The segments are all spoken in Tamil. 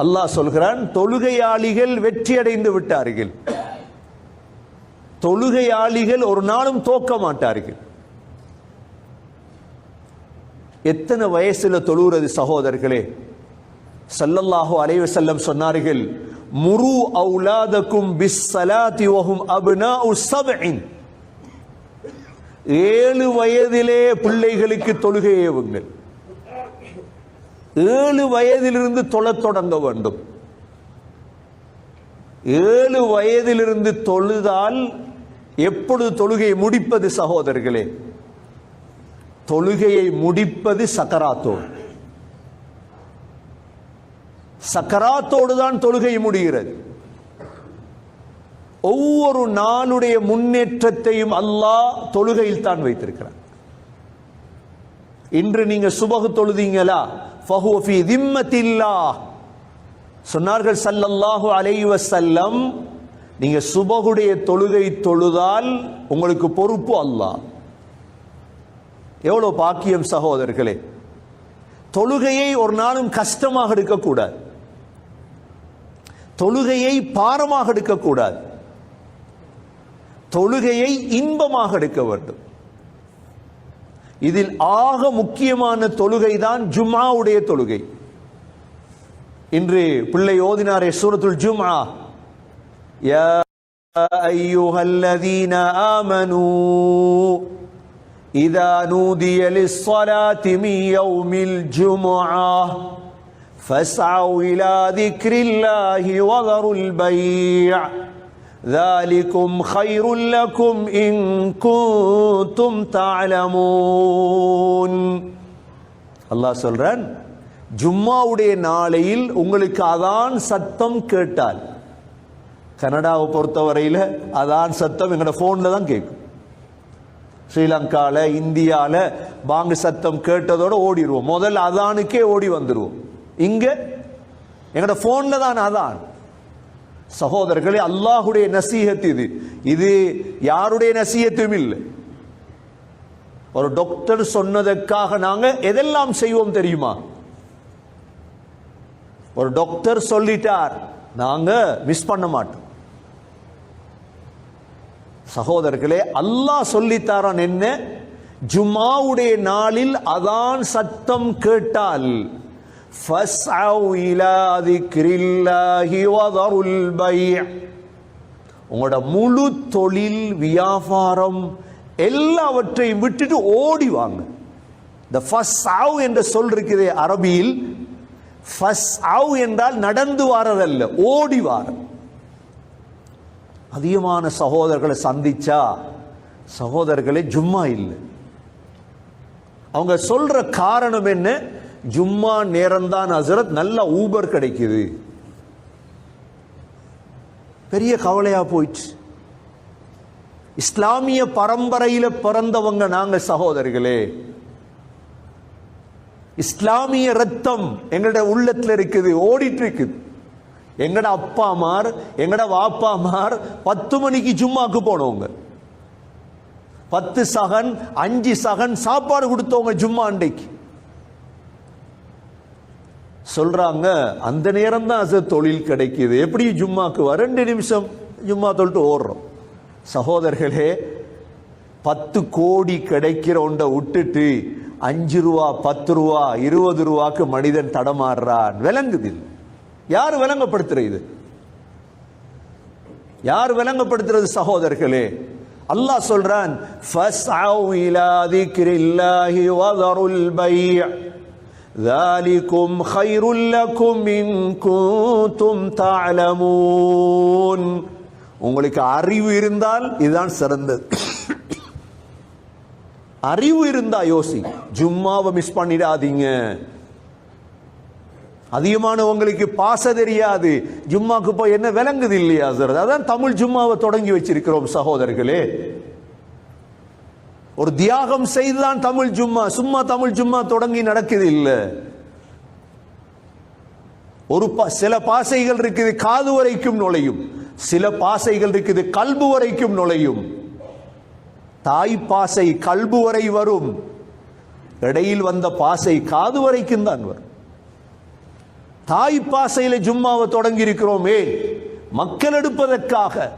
அல்லாஹ் சொல்கிறான் தொழுகையாளிகள் வெற்றி அடைந்து விட்டார்கள். தொழுகையாளிகள் ஒரு நாளும் தோக்க மாட்டார்கள். எத்தனை வயசுல தொழுகிறது சகோதரர்களே? சல்லல்லாஹு அலைவ செல்லம் சொன்னார்கள் முரு அவுலாதக்கும் பிஸ் சலாத்தி வஹும் அப்னாஉ சப்இன். ஏழு வயதிலே பிள்ளைகளுக்கு தொழுகை ஏவுங்கள் ஏழு வயதிலிருந்து தொழத் தொடங்க வேண்டும். ஏழு வயதிலிருந்து தொழுதால் எப்பொழுது தொழுகையை முடிப்பது சகோதரர்களே? தொழுகையை முடிப்பது சக்கராத்தோடு. சக்கராத்தோடு தான் தொழுகை முடிகிறது. ஒவ்வொரு நாளுடைய முன்னேற்றத்தையும் அல்லாஹ் தொழுகையில் தான் வைத்திருக்கிறார் இன்று நீங்க சுபகு தொழுதீங்களா? ஃபஹுவ ஃபீ சொன்னார்கள் சல்லல்லாஹு அலைவ செல்லம் நீங்க சுபகுடைய தொழுகை தொழுதால் உங்களுக்கு பொறுப்பு அல்லாஹ். எவ்வளவு பாக்கியம் சகோதரர்களே. தொழுகையை ஒரு நாளும் கஷ்டமாக எடுக்கக்கூடாது. தொழுகையை பாரமாக எடுக்கக்கூடாது. தொழுகையை இன்பமாக எடுக்க வேண்டும். இதில் ஆக முக்கியமான தொழுகை தான் ஜும்ஆவுடைய தொழுகை இன்று பிள்ளை ஓதினாரே சூரத்துல் ஜும்ஆ யா அய்யுஹல்லதீன ஆமனூ إذا نودي للصلاة من يوم الجمعة فاسعوا إلى ذكر الله وذروا البيع ذلكم خير لكم إن كنتم تعلمون அல்லாஹ் சொல்றான் ஜும்மாவுடைய நாளையில் உங்களுக்கு அதான் சத்தம் கேட்டால் கனடாவை பொறுத்தவரையில அதான் சத்தம் எங்களோட போன்ல தான் கேட்கும் ஸ்ரீலங்கால இந்தியால பாங்கு சத்தம் கேட்டதோட ஓடிடுவோம் முதல்ல அதானுக்கே ஓடி வந்துடுவோம் இங்க எங்கட போன்ல தான் அதான் சகோதரர்களே அல்லாஹுடைய நசீகத் இது. இது யாருடைய நசீகத்தும் இல்லை. ஒரு டாக்டர் சொன்னதற்காக நாங்க எதெல்லாம் செய்வோம் தெரியுமா? ஒரு டாக்டர் சொல்லிட்டார் நாங்க மிஸ் பண்ண மாட்டோம். சகோதரர்களே அல்லாஹ் சொல்லித்தாரான் என்ன? ஜுமாவுடைய நாளில் அதான் சத்தம் கேட்டால். ஃபஸ்அவு இலா திக்ரில்லாஹி வதருல் பை உங்களோட முழு தொழில் வியாபாரம் எல்லாவற்றையும் விட்டுட்டு ஓடி வாங்க. இந்த ஃபஸ் ஆவ் என்ற சொல் இருக்கிறது அரபியில் ஃபஸ் ஆவ் என்றால் நடந்து வாரதல்ல ஓடி வார. அதிகமான சகோதரர்களை சந்திச்சா சகோதரர்களே சும்மா இல்லை. அவங்க சொல்ற காரணம் என்ன? ஜும்மா நேரம்தான் ஹசரத் நல்ல ஊபர் கிடைக்குது. பெரிய கவலையா போயிடுச்சு. இஸ்லாமிய பரம்பரையில பிறந்தவங்க நாங்க சகோதரர்களே இஸ்லாமிய ரத்தம் எங்களோட உள்ளத்துல இருக்குது ஓடிட்டு இருக்குது. எங்கட அப்பாமார் எங்கட வாப்பாமார் பத்து மணிக்கு ஜும்மாக்கு போனவங்க. பத்து சகன் அஞ்சு சகன் சாப்பாடு கொடுத்தவங்க ஜும்மா அன்றைக்கு. சொல்றாங்க அந்த நேரம் தான் அசர் தொழில் கிடைக்குது. எப்படி ஜும்மாக்கு வர? ரெண்டு நிமிஷம் ஜும்மா தொழிட்டு ஓடுறோம். சகோதரர்களே பத்து கோடி கிடைக்கிற ஒன்றை விட்டுட்டு அஞ்சு ரூபா பத்து ரூபா இருபது ரூபாக்கு மனிதன் தடமாறுறான். விளங்குது யார் விளங்கப்படுத்துற இது யார் விளங்கப்படுத்துறது சகோதரர்களே? அல்லாஹ் சொல்றான் ذلكم خير لكم إن كنتم تعلمون உங்களுக்கு அறிவு இருந்தால் இதுதான் சிறந்தது அறிவு இருந்தா யோசி ஜும்மாவை மிஸ் பண்ணிடாதீங்க அதிகமானவங்களுக்கு பாச தெரியாது ஜும்மாக்கு போய் என்ன விளங்குது இல்லையா சார் அதான் தமிழ் ஜும்மாவை தொடங்கி வச்சிருக்கிறோம் சகோதரர்களே ஒரு தியாகம் செய்துதான் தமிழ் ஜும்மா சும்மா தமிழ் ஜும்மா தொடங்கி நடக்குது இல்ல. ஒரு பா- சில பாசைகள் இருக்குது காது வரைக்கும் நுழையும். சில பாசைகள் இருக்குது கல்பு வரைக்கும் நுழையும். தாய் பாசை கல்பு வரை வரும். இடையில் வந்த பாசை காது வரைக்கும் தான் வரும். தாய் பாசையில ஜும்மாவை தொடங்கி இருக்கிறோமே மக்கள் எடுப்பதற்காக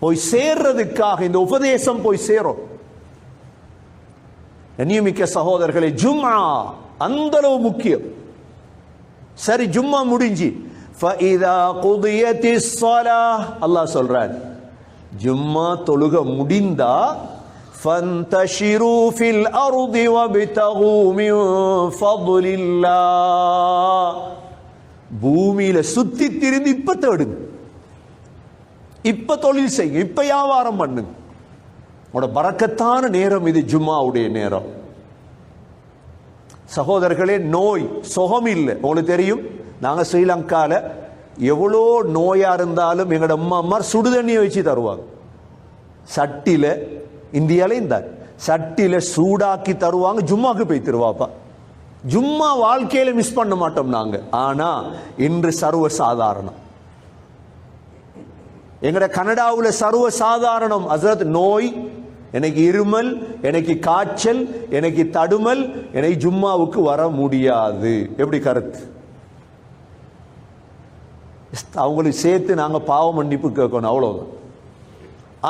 போய் சேர்றதுக்காக இந்த உபதேசம் போய் சேரும். நியமிக்க சகோதரர்களே ஜும்மா அந்த அளவு முக்கியம் சரி ஜும்மா முடிஞ்சு فَإِذَا قُضِيَتِ الصَّلَاةُ அல்லாஹ் சொல்றான் ஜும்மா தொழுக முடிந்தா فَانْتَشِرُوا فِي الْأَرْضِ وَابْتَغُوا مِنْ فَضْلِ اللَّهِ பூமியில சுத்தி திரிந்து இப்ப தேடுங்க இப்ப தொழில் செய்யுங்க இப்ப வியாபாரம் பண்ணுங்க உங்களோட பறக்கத்தான நேரம் இது ஜும்மாவுடைய நேரம். சகோதரர்களே நோய் சுகம் இல்லை. உங்களுக்கு தெரியும் நாங்கள் ஸ்ரீலங்கால எவ்வளோ நோயா இருந்தாலும் எங்களோட அம்மா அம்மா சுடுதண்ணியை வச்சு தருவாங்க. சட்டில இந்தியால இந்த சட்டில சூடாக்கி தருவாங்க ஜும்மாக்கு போய் தருவாப்பா. ஜும்மா வாழ்க்கையில மிஸ் பண்ண மாட்டோம் நாங்க. ஆனா இன்று சர்வ சாதாரணம் எங்கட கனடாவில் சர்வ சாதாரணம் அசரத் நோய் எனக்கு இருமல் எனக்கு காய்ச்சல் எனக்கு தடுமல் எனக்கு ஜும்மாவுக்கு வர முடியாது. எப்படி கருத்து? அவங்களுக்கு சேர்த்து நாங்கள் பாவ மன்னிப்பு கேட்கணும் அவ்வளவுதான்.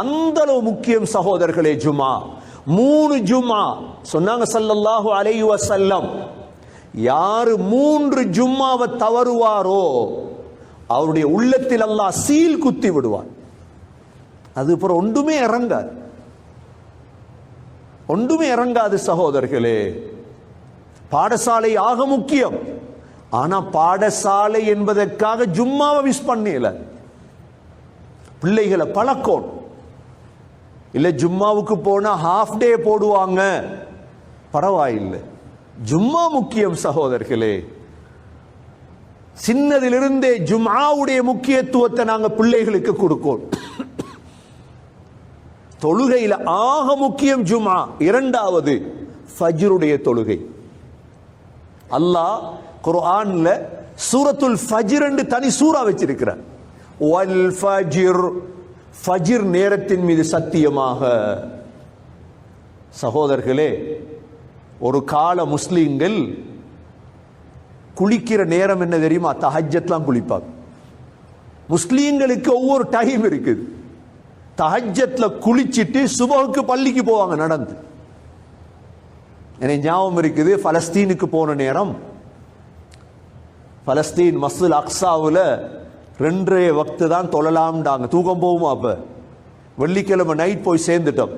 அந்த அளவு முக்கியம் சகோதரர்களே ஜுமா மூணு ஜுமா சொன்னாங்க சல்லல்லாஹு அலையுவ வஸல்லம். யாரு மூன்று ஜும்மாவை தவறுவாரோ அவருடைய உள்ளத்தில் அல்லாஹ் சீல் குத்தி விடுவார் அது அப்புறம் ஒன்றுமே இறங்காது. ஒன்றுமே இறங்காது சகோதரர்களே. பாடசாலை ஆக முக்கியம். ஆனா பாடசாலை என்பதற்காக ஜும்மாவை மிஸ் பண்ணல. பிள்ளைகளை பழக்கம். இல்ல ஜும்மாவுக்கு போனா ஹாஃப் டே போடுவாங்க. பரவாயில்லை. ஜும்மா முக்கியம் சகோதரர்களே. சின்னதிலிருந்தே ஜும்மாவுடைய முக்கியத்துவத்தை நாங்க பிள்ளைகளுக்கு கொடுக்கோம். தொழுகையில ஆக முக்கியம் ஜுமா இரண்டாவது ஃபஜ்ருடைய தொழுகை. அல்லாஹ் குர்ஆன்ல சூரத்துல் ஃபஜ்ர் என்று தனி சூரா வச்சிருக்கிறார். வல் ஃபஜ்ர் ஃபஜ்ர் நேரத்தின் மீது சத்தியமாக. சகோதரர்களே ஒரு கால முஸ்லீம்கள் குளிக்கிற நேரம் என்ன தெரியுமா? தஹஜத்லாம் குளிப்பாங்க. முஸ்லீம்களுக்கு ஒவ்வொரு டைம் இருக்குது. தஹஜத்ல குளிச்சிட்டு சுபகுக்கு பள்ளிக்கு போவாங்க நடந்து. எனக்கு ஞாபகம் இருக்குது பலஸ்தீனுக்கு போன நேரம். பலஸ்தீன் மஸ்துல் அக்ஸாவில் ரெண்டே வக்து தான் தொழலாம்டாங்க. தூக்கம் போகுமா அப்போ? வெள்ளிக்கிழமை நைட் போய் சேர்ந்துட்டோம்.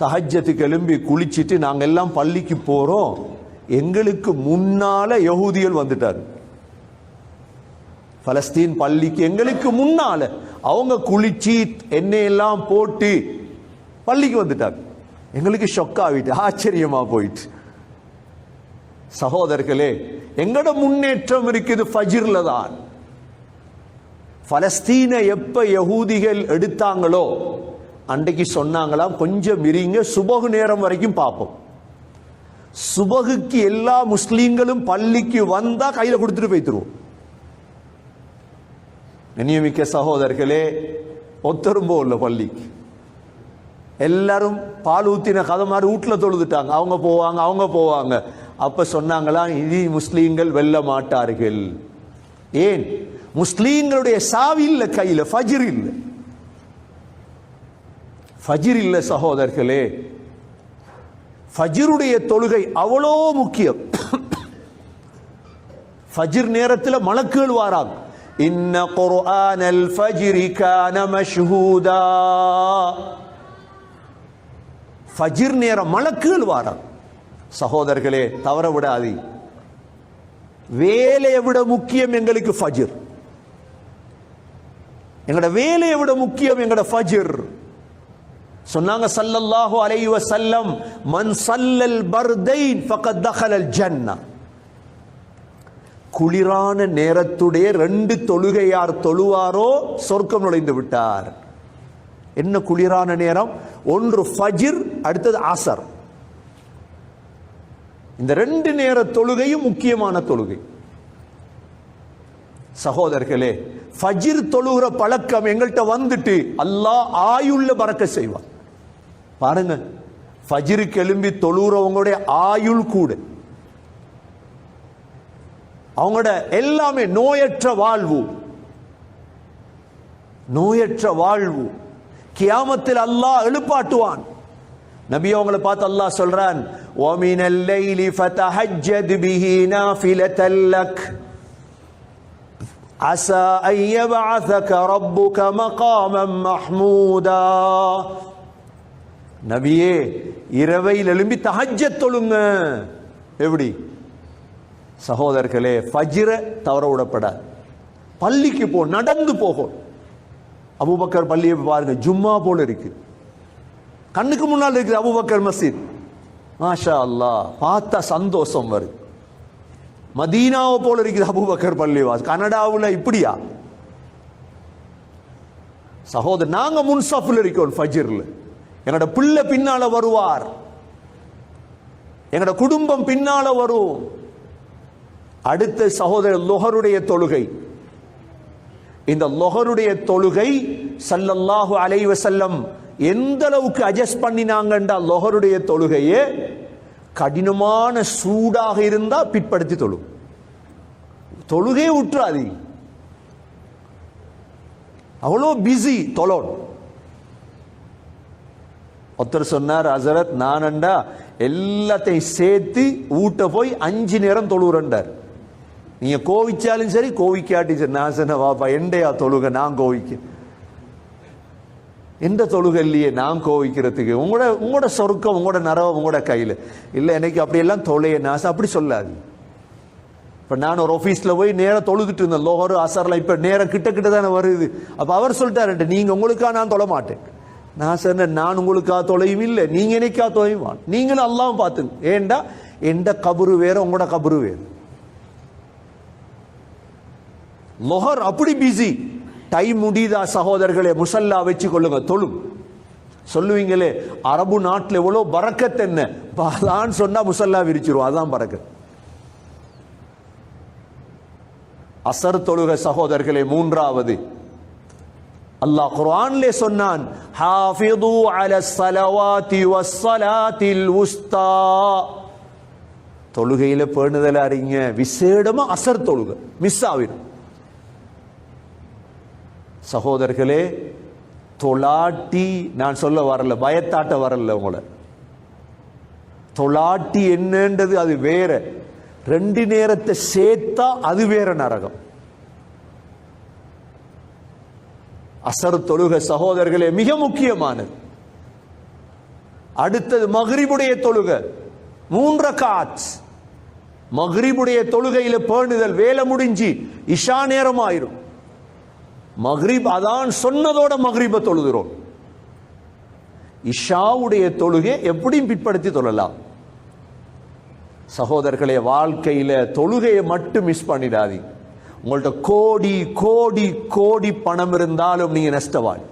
தஹஜத்துக்கு எழும்பி குளிச்சிட்டு நாங்கள் எல்லாம் பள்ளிக்கு போகிறோம் எங்களுக்கு முன்னால யகுதிகள் வந்துட்டார். பலஸ்தீன் பள்ளிக்கு எங்களுக்கு முன்னால. அவங்க குளிச்சு எண்ணெயெல்லாம் போட்டு பள்ளிக்கு வந்துட்டாங்க. எங்களுக்கு ஷொக் ஆகிட்டு ஆச்சரியமா போயிட்டு. சகோதரர்களே எங்கட முன்னேற்றம் இருக்குது ஃபஜிர்ல தான். பலஸ்தீனை எப்ப யகூதிகள் எடுத்தாங்களோ அன்றைக்கு சொன்னாங்களாம் கொஞ்சம் இருங்க சுபகு நேரம் வரைக்கும் பார்ப்போம். சுபகுக்கு எல்லா முஸ்லீம்களும் பள்ளிக்கு வந்தா கையில கொடுத்துட்டு போய்த்துருவோம் நியமிக்க சகோதரர்களே ஒத்தரும்போ இல்லை பள்ளிக்கு எல்லாரும் பால் ஊத்தின கதை மாதிரி வீட்டில் தொழுதுட்டாங்க அவங்க போவாங்க அவங்க போவாங்க அப்ப சொன்னாங்களா இனி முஸ்லீம்கள் வெல்ல மாட்டார்கள் ஏன் முஸ்லீம்களுடைய சாவி இல்லை கையில் ஃபஜ்ர் இல்ல ஃபஜிர் இல்ல சகோதரர்களே ஃபஜிருடைய தொழுகை அவ்வளோ முக்கியம் ஃபஜிர் நேரத்தில் மலக்குகள் வாராங்க இன்ன குர்ஆனல் الفجر كان مشهودا ஃபஜிர் நேர மலக்குகள் வாரம் சகோதரர்களே தவற விடாது. வேலையை விட முக்கியம் எங்களுக்கு ஃபஜிர் எங்களோட வேலையை விட முக்கியம் எங்களோட ஃபஜிர் சொன்னாங்க சல்லல்லாஹு அலைஹி வஸல்லம் மன் சல்லல் பர்தைன் ஃபகத் தഖலல் ஜன்னா. குளிரான நேரத்துடைய ரெண்டு தொழுகையார் தொழுவாரோ சொர்க்கம் நுழைந்து விட்டார். என்ன குளிரான நேரம்? ஒன்று ஃபஜிர் அடுத்தது ஆசர் இந்த ரெண்டு நேர தொழுகையும் முக்கியமான தொழுகை. சகோதரர்களே ஃபஜிர் தொழுகிற பழக்கம் எங்கள்கிட்ட வந்துட்டு அல்லாஹ் ஆயுள்ள பறக்க செய்வார். பாருங்க ஃபஜிருக்கு எழும்பி தொழுகிறவங்களுடைய ஆயுள் கூட. அவங்களோட எல்லாமே நோயற்ற வாழ்வு நோயற்ற வாழ்வு கியாமத்தில் அல்லாஹ் எழுப்பாட்டுவான் நபி அவங்கள பார்த்து அல்லாஹ் சொல்றான் وَمِنَ اللَّيْلِ فَتَهَجَّدْ بِهِ نَافِلَةً لَكَ عسى أن يبعثك ربك مقاما محمودا நபியே இரவையில் எழும்பி தஹஜ்ஜத் தொழுங்க எப்படி சகோதரர்களே ஃபஜிர தவற விடப்படாது. பள்ளிக்கு போ நடந்து போகும் அபுபக்கர் பள்ளியை பாருங்க ஜும்மா போல இருக்கு. கண்ணுக்கு முன்னால் இருக்குது அபுபக்கர் மஸ்ஜித். மாஷா அல்லாஹ் பார்த்தா சந்தோஷம் வருது. மதீனாவை போல இருக்குது பள்ளி பள்ளிவாஸ் கனடாவில் இப்படியா? சகோதரர் நாங்க முன்சாஃபில் இருக்கோம் ஃபஜிரில். எங்களோட பிள்ளை பின்னால வருவார். எங்களோட குடும்பம் பின்னால வரும். அடுத்த சகோதரர் லொஹருடைய தொழுகை. இந்த லொஹருடைய தொழுகை சல்லல்லாஹு அலைவ செல்லம் எந்த அளவுக்கு அட்ஜஸ்ட் பண்ணினாங்கன்றா லொஹருடைய தொழுகையே? கடினமான சூடாக இருந்தா பிற்படுத்தி தொழும் தொழுகே விட்டுறாது அவ்வளோ பிஸி தொலோன் ஒருத்தர் சொன்னார் அசரத் நானண்டா எல்லாத்தையும் சேர்த்து ஊட்ட போய் அஞ்சு நேரம் தொழுகிறண்டார் நீங்க கோவிச்சாலும் சரி கோவிக்காட்டி சரி. நான் சொன்ன வாப்பா எண்டையா தொழுக நான் கோவிக்க எந்த தொழுகை இல்லையே நான் கோவிக்கிறதுக்கு? உங்களோட உங்களோட சொருக்கம் உங்களோட நரவம் உங்களோட கையில். இல்லை எனக்கு அப்படியெல்லாம் தொலைய நாசம். அப்படி சொல்லாது இப்போ நான் ஒரு ஆஃபீஸில் போய் நேரம் தொழுதுட்டு இருந்தேன். லோகரு அசரில் இப்போ நேரம் கிட்ட கிட்ட தானே வருது. அப்போ அவர் சொல்லிட்டாரு நீங்கள் உங்களுக்கா நான் தொழ மாட்டேன். நான் சொன்னேன் நான் உங்களுக்கா தொலையும் இல்லை. நீங்கள் என்னைக்கா தொலைவான் நீங்களும் எல்லாம் பார்த்துங்க. ஏண்டா? எந்த கபரு வேற உங்களோட கபரு வேறு. லொஹர் அப்படி பிஸி டைம் முடியுதா சகோதரர்களே முசல்லா வச்சு கொள்ளுங்க தொழும். சொல்லுவீங்களே அரபு நாட்டில் எவ்வளோ பறக்கத் என்ன? அதான் சொன்னால் முசல்லா விரிச்சிருவோம் அதான் பறக்கத் அசர் தொழுக சகோதரர்களே மூன்றாவது. அல்லாஹ் குர்ஆன்லே சொன்னான் ஹாஃபிது அல ஸலவாத்தி வஸ்ஸலாத்தில் உஸ்தா. தொழுகையில பேணுதல் அறிங்க விசேடமா அசர் தொழுக மிஸ் ஆகிடும் சகோதரர்களே தொலாட்டி நான் சொல்ல வரல பயத்தாட்ட வரல உங்களை. தொலாட்டி என்னன்றது அது வேற. ரெண்டு நேரத்தை சேர்த்தா அது வேற நரகம். அசர் தொழுக சகோதரர்களே மிக முக்கியமானது. அடுத்தது மகிரிபுடைய தொழுக. மூன்ற காட்ஸ் மகிரிபுடைய தொழுகையில பேணுதல் வேலை முடிஞ்சு இஷா நேரம் ஆயிரும் மஹ்ரீப் அதான் சொன்னதோட மக்ரிப தொழுகிறோம் இஷாவுடைய தொழுகை எப்படியும் பிற்படுத்தி தொழலாம். சகோதரர்களே வாழ்க்கையில தொழுகையை மட்டும் மிஸ் பண்ணிடாதீங்க. உங்கள்ட்ட கோடி கோடி கோடி பணம் இருந்தாலும் நீங்க நஷ்டவாள்